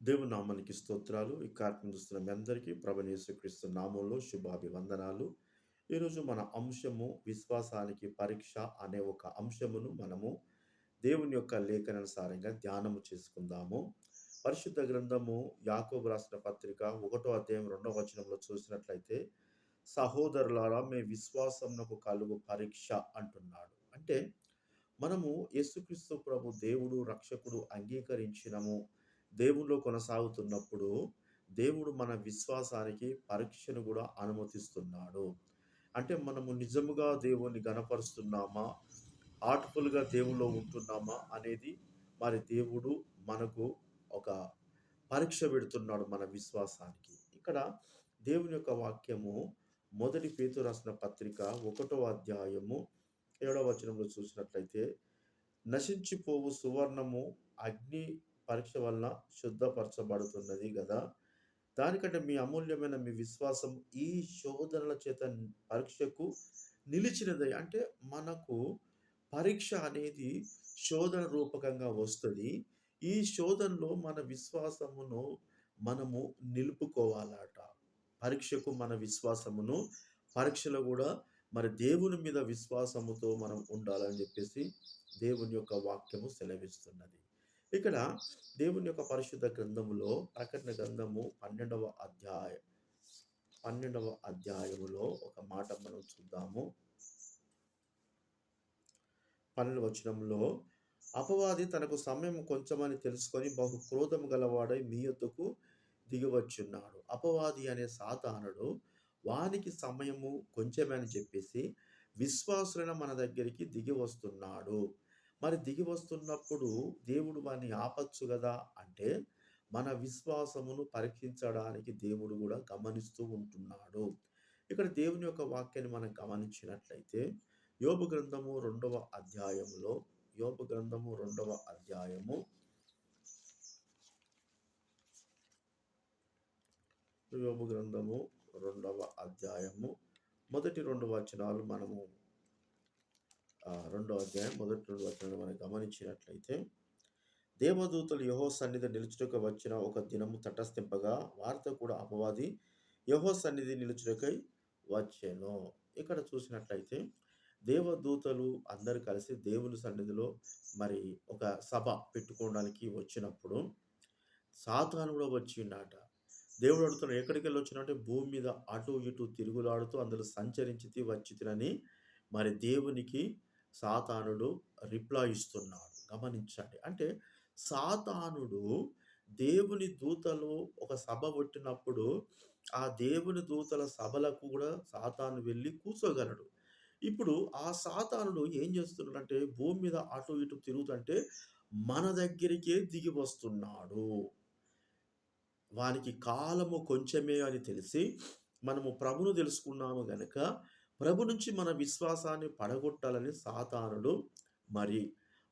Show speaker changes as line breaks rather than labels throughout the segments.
దేవుని నామానికి స్తోత్రాలు. ఈ కార్యక్రమం చూస్తున్న మీ అందరికీ ప్రభు యేసుక్రీస్తు నామంలో శుభాభివందనాలు. ఈరోజు మన అంశము విశ్వాసానికి పరీక్ష అనే ఒక అంశమును మనము దేవుని యొక్క లేఖనానుసారంగా ధ్యానము చేసుకుందాము. పరిశుద్ధ గ్రంథము యాకోబు రాసిన పత్రిక ఒకటో అధ్యాయం రెండవ వచనంలో చూసినట్లయితే సహోదరులారా మీ విశ్వాసంకు కలుగు పరీక్ష అంటున్నాడు. అంటే మనము యేసుక్రీస్తు ప్రభు దేవుడు రక్షకుడు అంగీకరించినము దేవుల్లో కొనసాగుతున్నప్పుడు దేవుడు మన విశ్వాసానికి పరీక్షను కూడా అనుమతిస్తున్నాడు. అంటే మనము నిజముగా దేవుణ్ణి గనపరుస్తున్నామా ఆర్ట్ఫుల్గా దేవుల్లో ఉంటున్నామా? అనేది మరి దేవుడు మనకు ఒక పరీక్ష పెడుతున్నాడు మన విశ్వాసానికి. ఇక్కడ దేవుని యొక్క వాక్యము మొదటి పేతు రాసిన పత్రిక ఒకటో అధ్యాయము ఏడవ వచనంలో చూసినట్లయితే నశించిపోవు సువర్ణము అగ్ని పరీక్ష వలన శుద్ధపరచబడుతున్నది కదా దానికంటే మీ అమూల్యమైన మీ విశ్వాసం ఈ శోధనల చేత పరీక్షకు నిలిచినది. అంటే మనకు పరీక్ష అనేది శోధన రూపకంగా వస్తుంది. ఈ శోధనలో మన విశ్వాసమును మనము నిలుపుకోవాలట. పరీక్షకు మన విశ్వాసమును పరీక్షలో కూడా మరి దేవుని మీద విశ్వాసముతో మనం ఉండాలని చెప్పేసి దేవుని యొక్క వాక్యము సెలవిస్తున్నది. ఇక్కడ దేవుని యొక్క పరిశుద్ధ గ్రంథములో ప్రకటన గ్రంథము పన్నెండవ అధ్యాయ పన్నెండవ అధ్యాయములో ఒక మాట మనం చూద్దాము. పన్నెండు వచనంలో అపవాది తనకు సమయం కొంచెమని తెలుసుకొని బహు క్రోధము గలవాడై మీ యొద్దకు దిగివచ్చున్నాడు. అపవాది అనే సాతానుడు వానికి సమయము కొంచెమని చెప్పేసి విశ్వాసులైన మన దగ్గరికి దిగి వస్తున్నాడు మరి దిగి వస్తున్నప్పుడు దేవుడు వారిని ఆపచ్చు కదా? అంటే మన విశ్వాసమును పరీక్షించడానికి దేవుడు కూడా గమనిస్తూ ఉంటున్నాడు. ఇక్కడ దేవుని యొక్క వాక్యాన్ని మనం గమనించినట్లయితే యోబు గ్రంథము రెండవ అధ్యాయములో యోబు గ్రంథము రెండవ అధ్యాయము యోబు గ్రంథము రెండవ అధ్యాయము మొదటి రెండు వచనాలు మనము రెండో అధ్యాయం మొదటి రెండు వచనాలు మనం గమనించినట్లయితే దేవదూతలు యహో సన్నిధి నిలుచుటకు వచ్చిన ఒక దినము తటస్థింపగా వార్త కూడా అపవాది యహో సన్నిధి నిలుచుటకై వచ్చాను. ఇక్కడ చూసినట్లయితే దేవదూతలు అందరు కలిసి దేవుని సన్నిధిలో మరి ఒక సభ పెట్టుకోవడానికి వచ్చినప్పుడు సాతాను కూడా వచ్చిండట దేవుడు అడుగుతున్నాడు ఎక్కడికి వెళ్ళి వచ్చినంటే భూమి మీద అటు ఇటు తిరుగులాడుతూ అందులో సంచరించి వచ్చితినని మరి దేవునికి సాతానుడు రిప్లై ఇస్తున్నాడు. గమనించండి. అంటే సాతానుడు దేవుని దూతలు ఒక సభ కొట్టినప్పుడు ఆ దేవుని దూతల సభలకు కూడా సాతాను వెళ్ళి కూర్చోగలడు. ఇప్పుడు ఆ సాతానుడు ఏం చేస్తున్నాడంటే భూమి మీద అటు ఇటు తిరుగుతుంటే మన దగ్గరికే దిగి వస్తున్నాడు. వానికి కాలము కొంచెమే అని తెలిసి మనము ప్రభును తెలుసుకున్నాము గనక ప్రభు నుంచి మన విశ్వాసాన్ని పడగొట్టాలని సాతానుడు మరి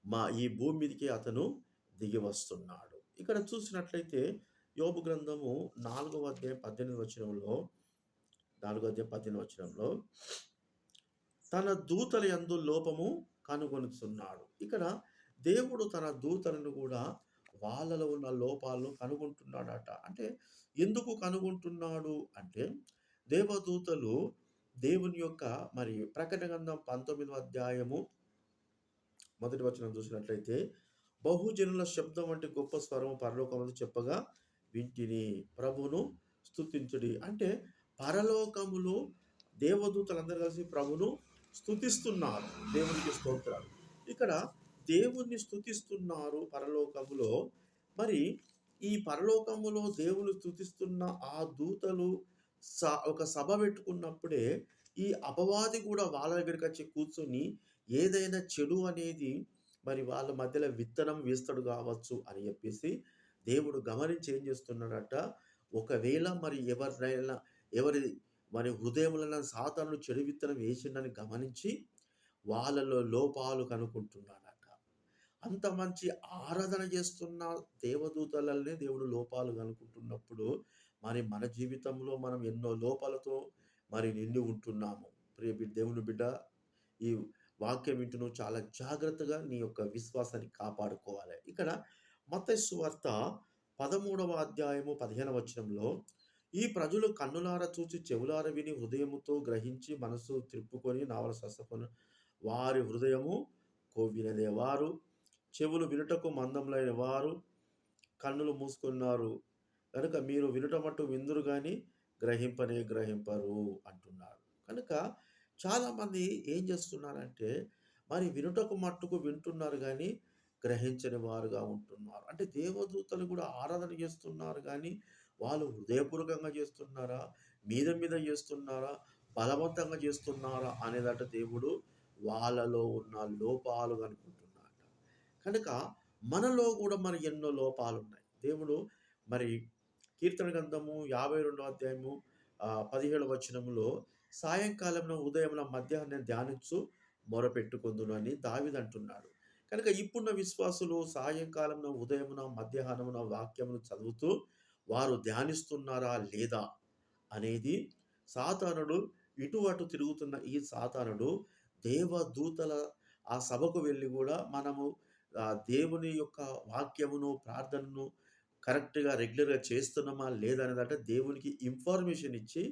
మా ఈ భూమి మీదకి అతను దిగి వస్తున్నాడు. ఇక్కడ చూసినట్లయితే యోబు గ్రంథము నాలుగవ అధ్యాయం పద్దెనిమిది వచనంలో నాలుగో అధ్యాయం పద్దెనిమిది వచనంలో తన దూతల ఎందు లోపము కనుగొనుతున్నాడు ఇక్కడ దేవుడు తన దూతలను కూడా వాళ్ళలో ఉన్న లోపాలను కనుగొంటున్నాడట. అంటే ఎందుకు కనుగొంటున్నాడు అంటే దేవదూతలు దేవుని యొక్క మరి ప్రకటన గ్రంథం పంతొమ్మిదవ అధ్యాయము మొదటి వచనం చూసినట్లయితే బహుజనుల శబ్దం వంటి గొప్ప స్వరము పరలోకములు చెప్పగా వింటిని. ప్రభును స్తుతించుడి. అంటే పరలోకములో దేవదూతలందరూ కలిసి ప్రభును స్థుతిస్తున్నారు దేవునికి స్తోత్రాలు. ఇక్కడ దేవుణ్ణి స్థుతిస్తున్నారు పరలోకములో. మరి ఈ పరలోకములో దేవుని స్థుతిస్తున్న ఆ దూతలు స ఒక సభ పెట్టుకున్నప్పుడే ఈ అపవాది కూడా వాళ్ళ దగ్గరికి వచ్చి కూర్చొని ఏదైనా చెడు అనేది మరి వాళ్ళ మధ్యలో విత్తనం వేస్తాడు కావచ్చు అని చెప్పేసి దేవుడు గమనించి ఏం చేస్తున్నాడట ఒకవేళ మరి ఎవరినైనా ఎవరి మరి హృదయంలో సాతాను చెడు విత్తనం వేసిండని గమనించి వాళ్ళలో లోపాలు కనుక్కుంటున్నాడట. అంత మంచి ఆరాధన చేస్తున్న దేవదూతలనే దేవుడు లోపాలు కనుక్కుంటున్నప్పుడు మరి మన జీవితంలో మనం ఎన్నో లోపాలతో మరి నిండి ఉంటున్నాము. ప్రియ దేవుని బిడ్డ ఈ వాక్యం వింటును చాలా జాగ్రత్తగా నీ యొక్క విశ్వాసాన్ని కాపాడుకోవాలి. ఇక్కడ మత్తయి సువార్త పదమూడవ అధ్యాయము పదిహేను వచనంలో ఈ ప్రజలు కన్నులార చూచి చెవులార విని హృదయముతో గ్రహించి మనసు త్రిప్పుకొని నావల స్వస్థపను వారి హృదయము కొవ్వినదే వారు. చెవులు వినుటకు మందంలైన వారు కన్నులు మూసుకున్నారు. కనుక మీరు వినుట మట్టు విందురు కానీ గ్రహింపనే గ్రహింపరు అంటున్నారు. కనుక చాలామంది ఏం చేస్తున్నారంటే మరి వినుటకు మట్టుకు వింటున్నారు కానీ గ్రహించని వారుగా ఉంటున్నారు. అంటే దేవదూతలు కూడా ఆరాధన చేస్తున్నారు కానీ వాళ్ళు హృదయపూర్వకంగా చేస్తున్నారా? మీద మీద చేస్తున్నారా? బలవంతంగా చేస్తున్నారా? అనేదట దేవుడు వాళ్ళలో ఉన్న లోపాలు అనుకుంటున్నాడు కనుక మనలో కూడా మరి ఎన్నో లోపాలు ఉన్నాయి దేవుడు మరి కీర్తన గ్రంథము యాభై రెండో అధ్యాయము పదిహేడు వచనములో సాయంకాలంలో ఉదయంలో మధ్యాహ్నం ధ్యానించు మొరపెట్టుకుందును అని దావిదంటున్నాడు కనుక ఇప్పుడున్న విశ్వాసులు సాయంకాలంలో ఉదయమున మధ్యాహ్నమున వాక్యమును చదువుతూ వారు ధ్యానిస్తున్నారా లేదా అనేది సాతానుడు ఇటు అటు తిరుగుతున్న ఈ సాతానుడు దేవదూతల ఆ సభకు వెళ్ళి కూడా మనము దేవుని యొక్క వాక్యమును ప్రార్థనను కరెక్ట్గా రెగ్యులర్గా చేస్తున్నామా లేదనేదంటే దేవునికి ఇన్ఫర్మేషన్ ఇచ్చి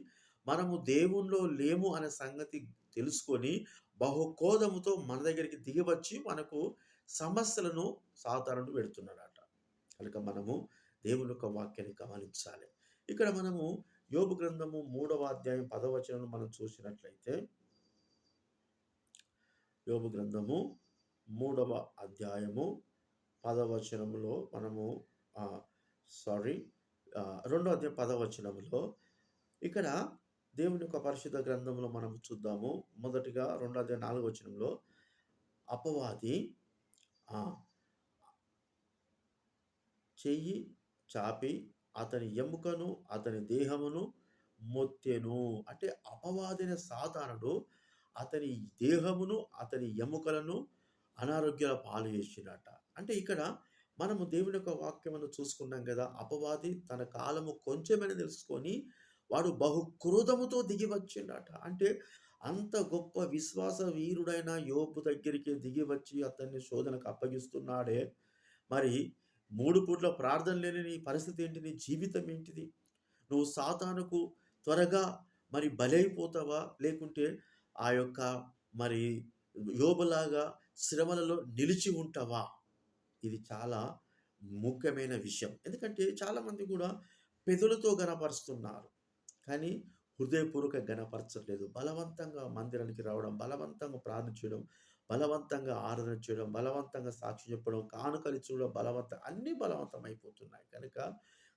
మనము దేవుణ్ణిలో లేము అనే సంగతి తెలుసుకొని బహుకోదముతో మన దగ్గరికి దిగివచ్చి మనకు సమస్యలను సాధారణ పెడుతున్నాడట. కనుక మనము దేవుని యొక్క వాక్యాన్ని గమనించాలి. ఇక్కడ మనము యోగు గ్రంథము మూడవ అధ్యాయం పదవచనం మనం చూసినట్లయితే యోగు గ్రంథము మూడవ అధ్యాయము పదవచనములో మనము సారీ రెండో అధ్యాయం పదవచనములో ఇక్కడ దేవుని యొక్క పరిశుద్ధ గ్రంథంలో మనం చూద్దాము. మొదటిగా రెండో అధ్యాయం నాలుగో వచనంలో అపవాది చెయ్యి చాపి అతని ఎముకను అతని దేహమును మొత్తెను. అంటే అపవాదిన సాధారణుడు అతని దేహమును అతని ఎముకలను అనారోగ్యాల పాలు చేసినట అంటే ఇక్కడ మనము దేవుని యొక్క వాక్యమును చూసుకున్నాం కదా అపవాది తన కాలము కొంచెమని తెలుసుకొని వాడు బహు క్రోధముతో దిగి వచ్చిండట. అంటే అంత గొప్ప విశ్వాస వీరుడైన యోపు దగ్గరికి దిగి వచ్చి అతన్ని శోధనకు అప్పగిస్తున్నాడే. మరి మూడు పూట్ల ప్రార్థన లేని నీ పరిస్థితి ఏంటి? నీ జీవితం ఏంటిది? నువ్వు సాతానుకు త్వరగా మరి బలైపోతావా? లేకుంటే ఆ యొక్క మరి యోబలాగా శ్రమలలో నిలిచి ఉంటావా? ఇది చాలా ముఖ్యమైన విషయం. ఎందుకంటే చాలామంది కూడా పెదవులతో గనపరుస్తున్నారు. కానీ హృదయపూర్వక గణపరచట్లేదు బలవంతంగా మందిరానికి రావడం బలవంతంగా ప్రార్థన చేయడం బలవంతంగా ఆరాధన చేయడం బలవంతంగా సాక్షి చెప్పడం కానుకలు చూడడం బలవంతం అన్నీ బలవంతం అయిపోతున్నాయి కనుక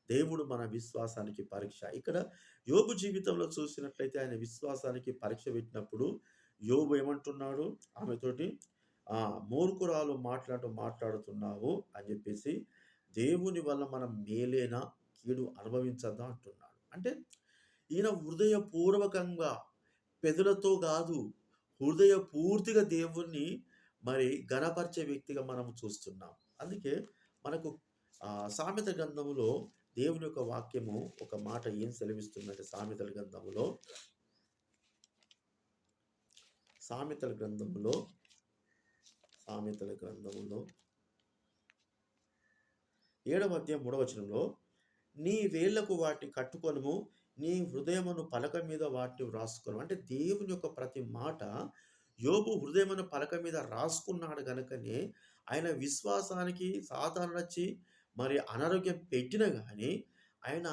దేవుడు మన విశ్వాసానికి పరీక్ష. ఇక్కడ యోగు జీవితంలో చూసినట్లయితే ఆయన విశ్వాసానికి పరీక్ష పెట్టినప్పుడు యోగు ఏమంటున్నాడు? ఆమెతోటి ఆ మూర్ఖురాలు మాట్లాడుతూ మాట్లాడుతున్నావు అని చెప్పేసి దేవుని వల్ల మనం మేలేనా కీడు అనుభవించదా అంటున్నాడు. అంటే ఈయన హృదయపూర్వకంగా పెదలతో కాదు హృదయ పూర్తిగా దేవుణ్ణి మరి గణపరిచే వ్యక్తిగా మనం చూస్తున్నాం. అందుకే మనకు సామెత గ్రంథములో దేవుని యొక్క వాక్యము ఒక మాట ఏం సెలవిస్తుందంటే సామెతల గ్రంథములో సామెతల గ్రంథములో సామెతల గ్రంథములో ఏడవ అధ్యాయం మూడవచనంలో నీ వేళ్ళకు వాటిని కట్టుకొనము నీ హృదయమును పలక మీద వాటిని వ్రాసుకును అంటే దేవుని యొక్క ప్రతి మాట యోబు హృదయమును పలక మీద రాసుకున్నాడు కనుకనే ఆయన విశ్వాసానికి సాధారణ వచ్చి మరి అనారోగ్యం పెట్టిన కానీ ఆయన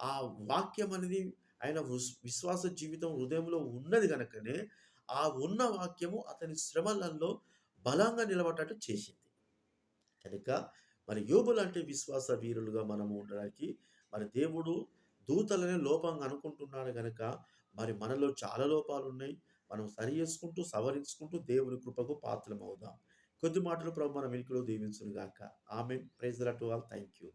ఆ వాక్యం అనేది ఆయన విశ్వాస జీవితం హృదయంలో ఉన్నది కనుకనే ఆ ఉన్న వాక్యము అతని శ్రమలలో బలంగా నిలబడ్డట్టు చేసింది. కనుక మరి యోబు లాంటి విశ్వాస వీరులుగా మనము ఉండడానికి మరి దేవుడు దూతలనే లోపంగా అనుకుంటున్నాడు కనుక మరి మనలో చాలా లోపాలు ఉన్నాయి మనం సరి చేసుకుంటూ సవరించుకుంటూ దేవుని కృపకు పాత్రం అవుదాం కొద్ది మాటలు ప్రభు మన వెనుకలో దీవించును గాక ఆమె prize at all. Thank you